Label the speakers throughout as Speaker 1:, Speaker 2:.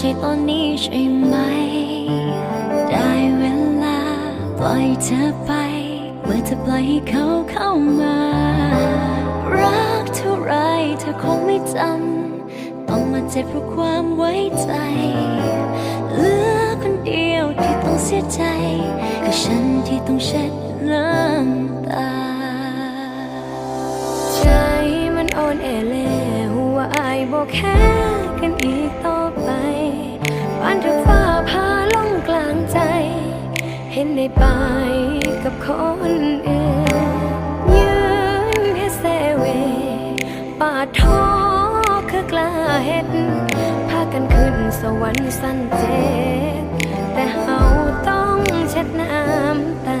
Speaker 1: ใช่ตอนนี้ใช่ไหม ได้เวลาปล่อยเธอไป เมื่อเธอปล่อยให้เขาเข้ามา รักเท่าไรเธอคงไม่จำต้องมาเจ็บเพราะความไว้ใจเหลือคนเดียวที่ต้องเสียใจคือฉันที่ต้องเช็ดน้ำตา
Speaker 2: ใจมันอ่อนแอแล้วว่าอายบอกแค่กันอีกต่อ ปานถึงฟ้าพาลงกลางใจ เห็นได้ไปกับคนอื่นยืนให้เซเวปาดท้อคือกล้าเห็นพากันขึ้นสวรรค์สั้นเจ็แต่เฮาต้องเช็ดน้ำตา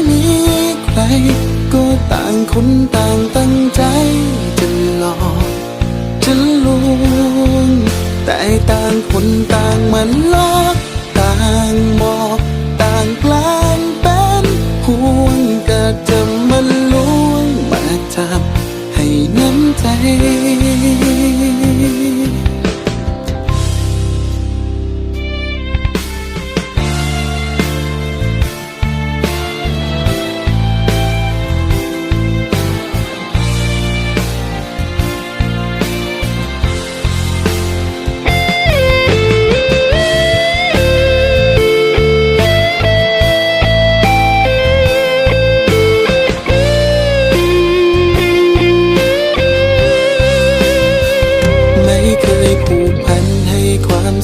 Speaker 3: ก็ต่างคนต่างตั้งใจจะหลอกจะลวงแต่ต่างคนต่างมันลอก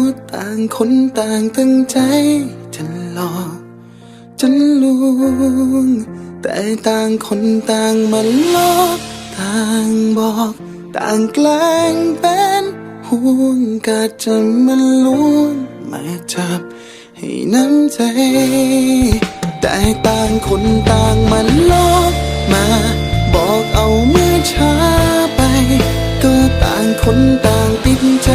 Speaker 3: ็ต่างคนต่างตั้งใจจะหลอกจะลวง แต่ต่างคนต่างมันลอกต่างบอก ต่างแกล้งเป็นห่วงก็จะมันลวงมาจับให้น้ำใจ แต่ต่างคนต่างมันลอกมา บอกเอาเมื่อช้าไป ก็ต่างคนต่างติดใจ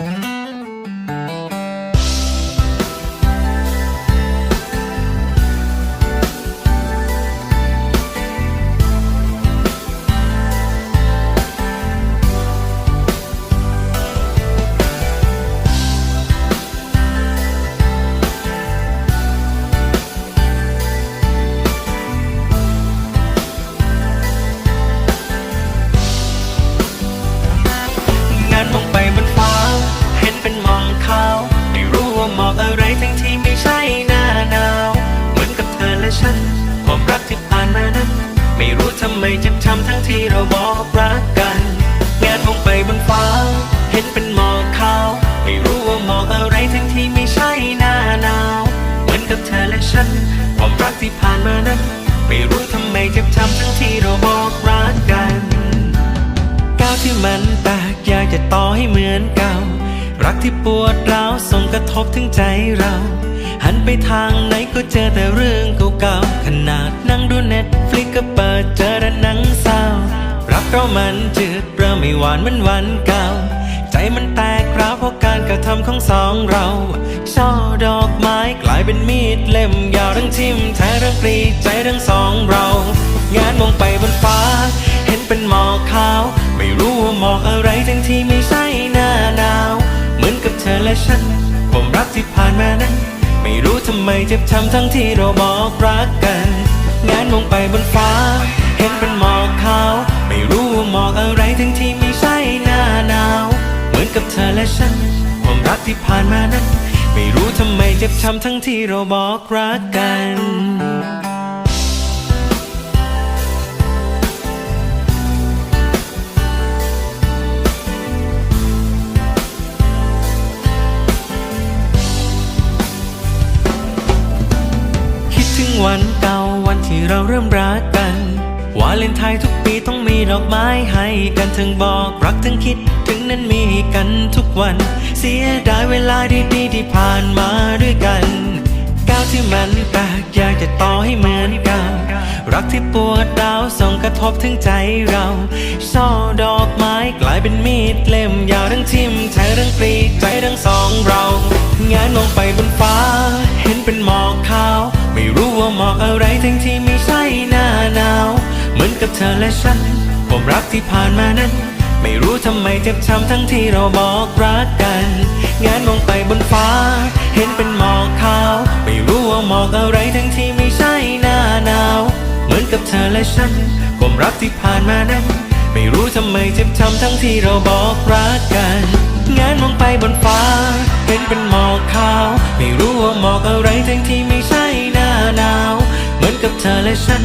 Speaker 3: ง
Speaker 4: ความรักที่ผ่านมานั้นไม่รู้ทำไมเจ็บช้ำทั้งที่เราบอกรักกันก้าวที่มันแตกอยากจะต่อให้เหมือนเก่า รักที่ปวดร้าวส่งกระทบถึงใจเรา หันไปทางไหนก็เจอแต่เรื่องเก่าๆขนาดนั่งดูเน็ตฟลิกก็เปิดเจอแต่หนังเศร้ารักเรามันจืดเริ่มไม่หวานเหมือนวันเก่า มันแตกราวเพราะการกระทำของสองเรา ช่อดอกไม้กลายเป็นมีดเล่มยาวทั้งทิ่มแทงทั้งปรีใจทั้งสองเรา งานมองไปบนฟ้า เห็นเป็นหมอกขาว ไม่รู้ว่าหมอกอะไรทั้งที่ไม่ใช่หน้าหนาว เหมือนกับเธอและฉัน ความรักที่ผ่านมานั้น ไม่รู้ทำไมเจ็บช้ำทั้งที่เราบอกรักกัน งานมองไปบนฟ้า เห็นเป็นหมอกขาว ไม่รู้ว่าหมอกอะไรทั้งที่ไม่ใช่ กับเธอและฉัน ความรักที่ผ่านมานั้น ไม่รู้ทำไมเจ็บช้ำทั้งที่เราบอกรักกันคิดถึงวันเก่าวันที่เราเริ่มรักกัน วาเลนไทน์ทุก ต้องมีดอกไม้ให้กันทั้งบอกรักทั้งคิดถึงนั้นมีกันทุกวัน เสียดายเวลาดีๆที่ผ่านมาด้วยกันก้าวที่มันแปลกอยากจะต่อให้เหมือนเก่ารักที่ปวดร้าวส่งกระทบถึงใจเราช่อดอกไม้กลายเป็นมีดเล่มยาวทั้งทิมแทงทั้งปลีใจทั้งสองเรา งานมองไปบนฟ้า เห็นเป็นหมอกขาว ไม่รู้ว่าหมอกอะไรทั้งที่ เธอและฉันความรักที่ผ่านมานั้น ไม่รู้ทำไมเจ็บช้ำทั้งที่เราบอกรักกัน งานมองไปบนฟ้า เห็นเป็นหมอกขาว ไม่รู้ว่าหมอกอะไรทั้งที่ไม่ใช่หน้าหนาว เหมือนกับเธอและฉันความรักที่ผ่านมานั้น ไม่รู้ทำไมเจ็บช้ำทั้งที่เราบอกรักกัน งานมองไปบนฟ้า เห็นเป็นหมอกขาว ไม่รู้ว่าหมอกอะไรทั้งที่ไม่ใช่หน้าหนาว เหมือนกับเธอและฉัน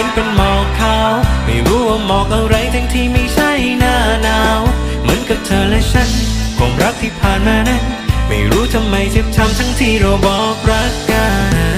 Speaker 4: ห็นเป็นหมอกขาว ไม่รู้ว่าหมอกอะไรทั้งที่ไม่ใช่หน้าหนาว เหมือนกับเธอและฉันความรักที่ผ่านมานั้น ไม่รู้ทำไมเจ็บช้ำทั้งที่เราบอกรักกัน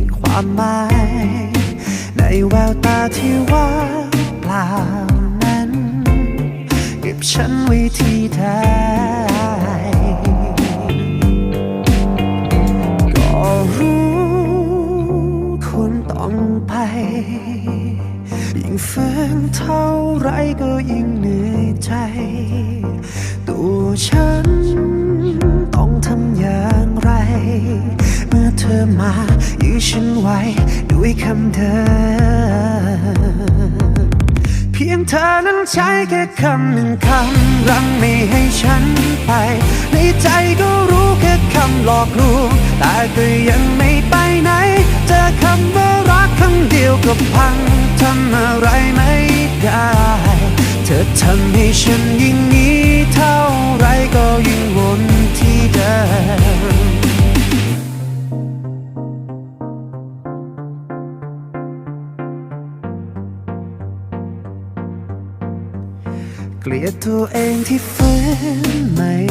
Speaker 5: ความหมาย ในแววตาที่ว่างเปล่านั้น เก็บฉันไว้ที่ใดก็รู้คุณต้องไป ยิ่งฝือำเดิมเพียงเธอนั้นใช้แค่คำหนึ่งคำรั้งไม่ให้ฉันไป ในใจก็รู้แค่คำหลอกลวงแต่ก็ยังไม่ไปไหน เจอคำว่ารักคำเดียวก็พังทำอะไรไม่ได้ เธอทำให้ฉันยิ่งนี้เท่าไรก็ ตัวเองที่ฟื้นไม่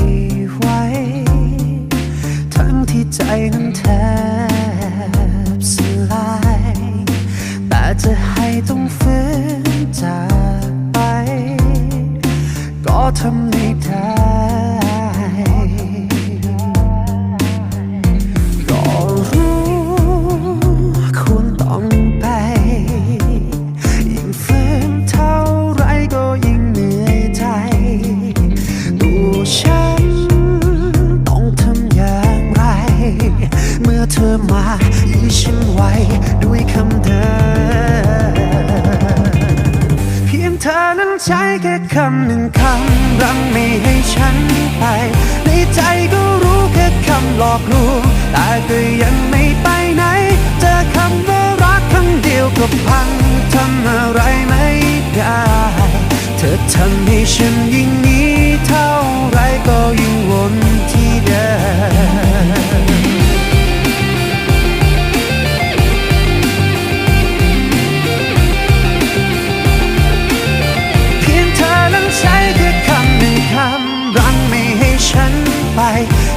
Speaker 5: ทำอะไรไม่ได้ เธอทำให้ฉันยิ่งนี้เท่าไรก็ยิ่งวนที่เดิมเพียงเธอนั้นใช้แค่คำหนึ่งคำรั้งไม่ให้ฉันไป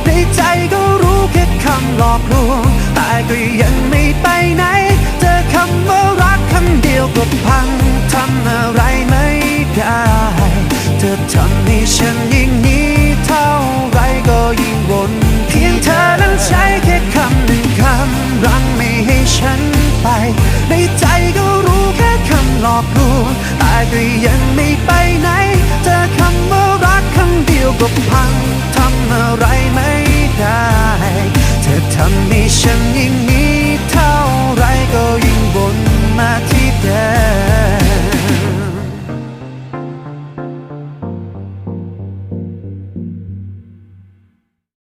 Speaker 5: ในใจก็รู้แค่คำหลอกลวงแต่ก็ยังไม่ อะไรไม่ได้ เธอทำให้ฉันยิ่งนี้เท่าไรก็ยิ่งวนเพียงเธอนั้นใช้แค่คำหนึ่งคำรั้งไม่ให้ฉันไป ในใจก็รู้แค่คำหลอกลวงแต่ก็ยังไม่ไปไหนเจอคำว่ารักคำเดียวก็พังทำอะไรไม่ได้ เธอทำให้ฉันยิ่ง